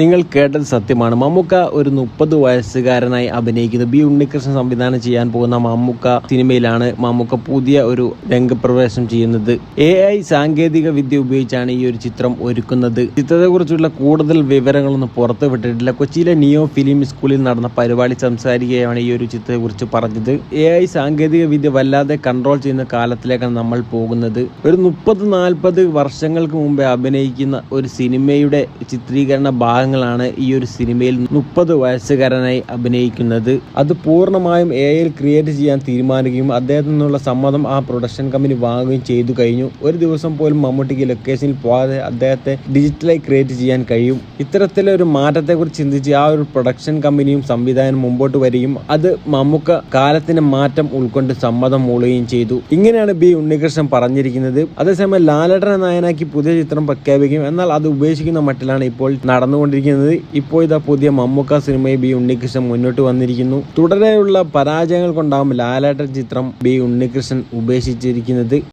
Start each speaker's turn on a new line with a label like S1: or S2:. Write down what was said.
S1: നിങ്ങൾ കേട്ടത് സത്യമാണ്. മമ്മൂക്ക ഒരു മുപ്പത് വയസ്സുകാരനായി അഭിനയിക്കുന്നത് ബി ഉണ്ണികൃഷ്ണൻ സംവിധാനം ചെയ്യാൻ പോകുന്ന മമ്മൂക്ക സിനിമയിലാണ് മമ്മൂക്ക പുതിയ ഒരു രംഗപ്രവേശം ചെയ്യുന്നത്. എ ഐ സാങ്കേതിക വിദ്യ ഉപയോഗിച്ചാണ് ഈ ഒരു ചിത്രം ഒരുക്കുന്നത്. ചിത്രത്തെക്കുറിച്ചുള്ള കൂടുതൽ വിവരങ്ങളൊന്നും പുറത്തു വിട്ടിട്ടില്ല. കൊച്ചിയിലെ നിയോ ഫിലിം സ്കൂളിൽ നടന്ന പരിപാടി സംസാരിക്കുകയാണ് ഈ ഒരു ചിത്രത്തെക്കുറിച്ച് പറഞ്ഞത്. എ ഐ സാങ്കേതിക വിദ്യ വല്ലാതെ കൺട്രോൾ ചെയ്യുന്ന കാലത്തിലേക്കാണ് നമ്മൾ പോകുന്നത്. ഒരു മുപ്പത് നാൽപ്പത് വർഷങ്ങൾക്ക് മുമ്പേ അഭിനയിക്കുന്ന ഒരു സിനിമയുടെ ചിത്രീകരണ ഭാഗങ്ങളാണ് ഈ ഒരു സിനിമയിൽ മുപ്പത് വയസ്സുകാരനായി അഭിനയിക്കുന്നത്. അത് പൂർണമായും എ ഐയിൽ ക്രിയേറ്റ് ചെയ്യാൻ തീരുമാനിക്കുകയും അദ്ദേഹത്തിൽ നിന്നുള്ള സമ്മതം ആ പ്രൊഡക്ഷൻ കമ്പനി വാങ്ങുകയും ചെയ്തു കഴിഞ്ഞു. ഒരു ദിവസം പോലും മമ്മൂട്ടിക്ക് ലൊക്കേഷനിൽ പോകാതെ അദ്ദേഹത്തെ ഡിജിറ്റലായി ക്രിയേറ്റ് ചെയ്യാൻ കഴിയും. ഇത്തരത്തിലെ ഒരു മാറ്റത്തെക്കുറിച്ച് ചിന്തിച്ച് ആ ഒരു പ്രൊഡക്ഷൻ കമ്പനിയും സംവിധാനം മുമ്പോട്ട് വരികയും അത് മമ്മൂക്ക കാലത്തിന് മാറ്റം ഉൾക്കൊണ്ട് സമ്മതം മൂളുകയും ചെയ്തു. ഇങ്ങനെയാണ് ബി ഉണ്ണികൃഷ്ണൻ പറഞ്ഞിരിക്കുന്നത്. അതേസമയം ലാലേട്ടനെ നായനാക്കി പുതിയ ചിത്രം പ്രഖ്യാപിക്കും എന്നാൽ അത് ഉപേക്ഷിക്കുന്ന മട്ടിലാണ് ഇപ്പോൾ നടന്നുകൊണ്ടിരിക്കുന്നത്. ഇപ്പോൾ ഇതാ പുതിയ മമ്മൂക്ക സിനിമയിൽ ബി ഉണ്ണികൃഷ്ണൻ മുന്നോട്ട് വന്നിരിക്കുന്നു. തുടരെയുള്ള പരാജയങ്ങൾ കൊണ്ടാവും ലാലേട്ടൻ ചിത്രം ബി ഉണ്ണികൃഷ്ണൻ ഉപേക്ഷിച്ചിരിക്കുന്നത്.